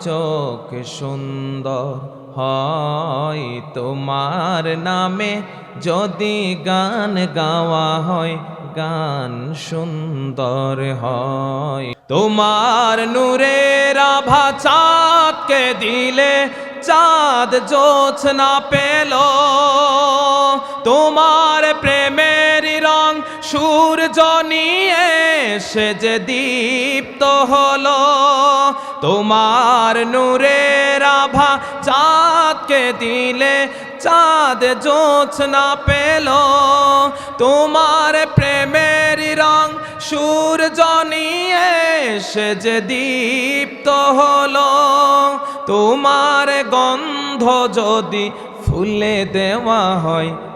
চোখ সুন্দর হয় তোমার নামে। যদি গান গাওয়া হয়, গান সুন্দর হয়। তোমার নূরের আভা চাঁদকে দিলে, চাঁদ জোছনা পেল। তোমার প্রেমের রং সূর্য নিয়ে সে যে দীপ্ত হলো, তোমার নূরের আভা চাঁদকে দিলে, চাঁদ জোছনা পেল। তোমার প্রেমের রং সূর্য নিয়ে সে যে দীপ্ত হলো, তোমার গন্ধ যদি ফুলে দেওয়া হয়